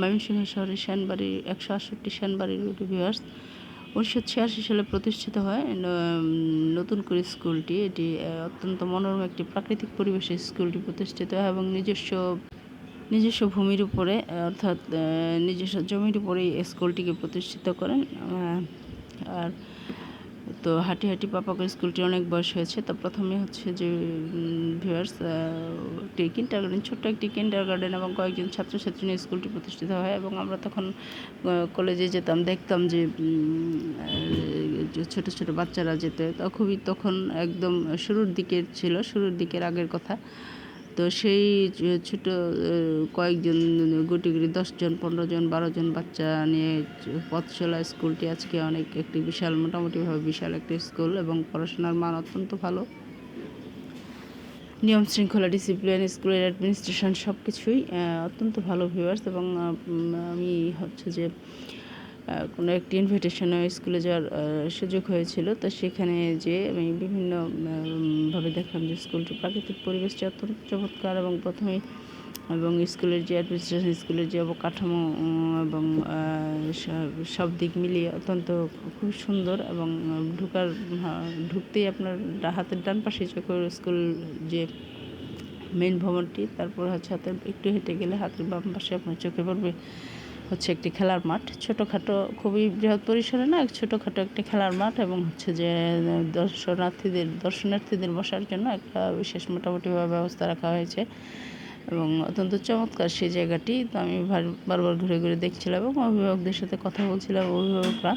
ময়মনসিংহ শহরের সেনবাড়ি, একশো আটষট্টি সেনবাড়ি রোড ভিউয়ার্স উনিশশো ছিয়াশি সালে প্রতিষ্ঠিত হয় নতুন করে স্কুলটি। এটি অত্যন্ত মনোরম একটি প্রাকৃতিক পরিবেশে স্কুলটি প্রতিষ্ঠিত হয় এবং নিজস্ব নিজস্ব ভূমির উপরে অর্থাৎ নিজস্ব জমির উপরে এই স্কুলটিকে প্রতিষ্ঠিত করেন। আর তো হাঁটি হাঁটি পাপাকে স্কুলটি অনেক বয়স হয়েছে। তো প্রথমে হচ্ছে যে ভিউয়ার্স একটি কিন্ডার গার্ডেন ছোট্ট একটি কিন্ডার গার্ডেন এবং কয়েকজন ছাত্রছাত্রী নিয়ে স্কুলটি প্রতিষ্ঠিত হয় এবং আমরা তখন কলেজে যেতাম, দেখতাম যে ছোট ছোট বাচ্চারা যেতে। তো খুবই তখন একদম শুরুর দিকের ছিল, শুরুর দিকের আগের কথা। তো সেই ছোট কয়েকজন, গুটি গুটি দশজন পনেরো জন বারো জন বাচ্চা নিয়ে চ- পথ চলা স্কুলটি আজকে অনেক একটি বিশাল, মোটামুটিভাবে বিশাল একটি স্কুল এবং পড়াশোনার মান অত্যন্ত ভালো। নিয়ম শৃঙ্খলা ডিসিপ্লিন স্কুলের অ্যাডমিনিস্ট্রেশন সব কিছুই অত্যন্ত ভালো ভিউয়ার্স এবং আমি হচ্ছে যে কোনো একটি ইনভিটেশনে স্কুলে যাওয়ার সুযোগ হয়েছিল। তো সেখানে যে আমি বিভিন্ন ভাবে দেখলাম যে স্কুলটির প্রাকৃতিক পরিবেশটি অত্যন্ত চমৎকার এবং প্রথমেই এবং স্কুলের যে অ্যাডমিনিস্ট্রেশন স্কুলের যে অবকাঠামো এবং সব- সব দিক মিলিয়ে অত্যন্ত খুব সুন্দর এবং ঢুকার ঢুকতেই আপনার হাতের ডান পাশে চোখের স্কুল যে মেন ভবনটি, তারপর হচ্ছে হাতের, একটু হেঁটে গেলে হাতের বাম পাশে আপনার চোখে পড়বে। হচ্ছে একটি খেলার মাঠ। ছোটোখাটো খুবই বৃহৎ পরিসরে না ছোটোখাটো একটি খেলার মাঠ এবং হচ্ছে যে, দর্শনার্থীদের দর্শনার্থীদের বসার জন্য একটা বিশেষ মোটামুটিভাবে ব্যবস্থা রাখা হয়েছে এবং অত্যন্ত চমৎকার সেই জায়গাটি। তো আমি বারবার ঘুরে ঘুরে দেখছিলাম এবং অভিভাবকদের সাথে কথা বলছিলাম অভিভাবকরা।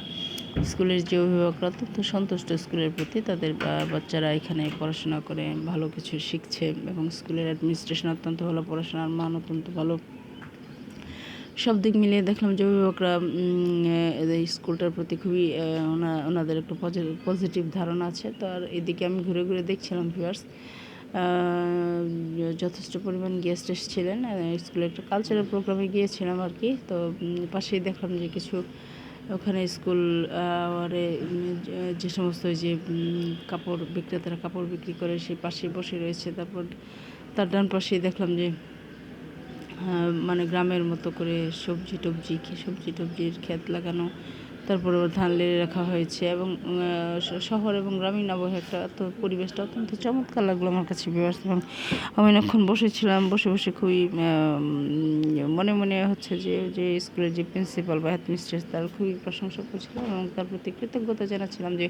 স্কুলের যে অভিভাবকরা অত্যন্ত সন্তুষ্ট স্কুলের প্রতি, তাদের বাচ্চারা এখানে পড়াশোনা করে, ভালো কিছু শিখছে এবং স্কুলের অ্যাডমিনিস্ট্রেশন অত্যন্ত ভালো, পড়াশোনার মান অত্যন্ত ভালো। সব দিক মিলিয়ে দেখলাম যে অভিভাবকরা স্কুলটার প্রতি খুবই ওনাদের একটা পজিটিভ ধারণা আছে। তো আর এদিকে আমি ঘুরে ঘুরে দেখছিলাম ভিউয়ার্স যথেষ্ট পরিমাণ গেস্ট এসেছিলেন। স্কুলে একটা কালচারাল প্রোগ্রামে গিয়েছিলাম আর কি। তো পাশেই দেখলাম যে কিছু ওখানে স্কুল আরে যে সমস্ত যে কাপড় বিক্রেতারা কাপড় বিক্রি করে সেই পাশে বসে রয়েছে। তারপর, তার ডান পাশেই দেখলাম যে মানে গ্রামের মতো করে সবজি টবজি সবজি টবজির ক্ষেত লাগানো, তারপরে আবার ধান লেড়ে রাখা হয়েছে এবং শহর এবং গ্রামীণ আবহাওয়া একটা তো পরিবেশটা অত্যন্ত চমৎকার লাগল আমার কাছে বিভার্স এবং আমি অনেকক্ষণ বসেছিলাম, বসে বসে খুবই মনে মনে হচ্ছে যে যে স্কুলের যে প্রিন্সিপাল বা হেডমিস্ট্রেস তার খুবই প্রশংসা করছিলাম এবং তার প্রতি কৃতজ্ঞতা জানাচ্ছিলাম যে,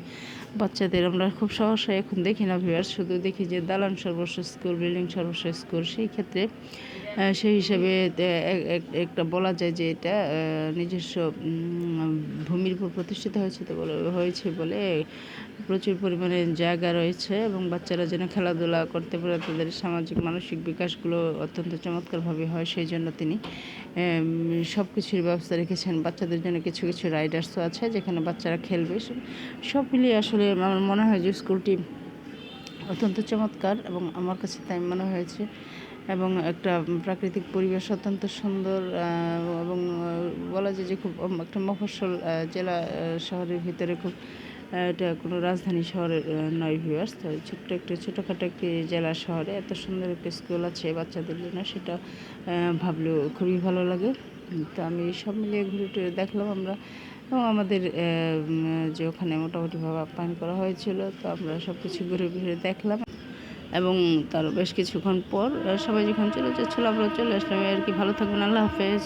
বাচ্চাদের আমরা খুব সহসা এখন দেখি না ভিউয়ার্স শুধু দেখি যে দালান সর্বস্ব স্কুল বিল্ডিং সর্বস্ব স্কুল সেই ক্ষেত্রে সেই হিসাবে এক- এক- একটা বলা যায় যে এটা নিজস্ব ভূমির উপর প্রতিষ্ঠিত হয়েছে তো বলে, হয়েছে বলে প্রচুর পরিমাণে জায়গা রয়েছে এবং বাচ্চারা যেন খেলাধুলা করতে পারে, তাদের সামাজিক, মানসিক বিকাশগুলো অত্যন্ত চমৎকারভাবে হয়, সেই জন্য তিনি সব কিছুর ব্যবস্থা রেখেছেন। বাচ্চাদের জন্য কিছু কিছু রাইডার্সও আছে যেখানে বাচ্চারা খেলবে। সব মিলিয়ে আসলে আমার মনে হয় যে স্কুলটি অত্যন্ত চমৎকার এবং আমার কাছে তাই মনে হয়েছে। এবং একটা প্রাকৃতিক পরিবেশ অত্যন্ত সুন্দর এবং বলা যায় যে খুব একটা মফস্বল জেলা শহরের ভিতরে খুব এটা কোনো রাজধানী শহরের নয় ভিউয়ার্স তো ছোট্ট একটা ছোটোখাটো একটি জেলা শহরে এত সুন্দর একটা স্কুল আছে বাচ্চাদের জন্য, সেটা ভাবলেও খুবই ভালো লাগে। তো আমি সব মিলিয়ে ঘুরে টুরে দেখলাম আমরা, এবং আমাদের যে ওখানে মোটামুটিভাবে আপ্যায়ন করা হয়েছিল, তো আমরা সব কিছু ঘুরে ঘুরে দেখলাম। এবং তার বেশ কিছুক্ষণ পর সবাই যখন চলে যাচ্ছিল, আমরা চলে আসলাম। আর কি, ভালো থাকবেন, আল্লাহ হাফেজ।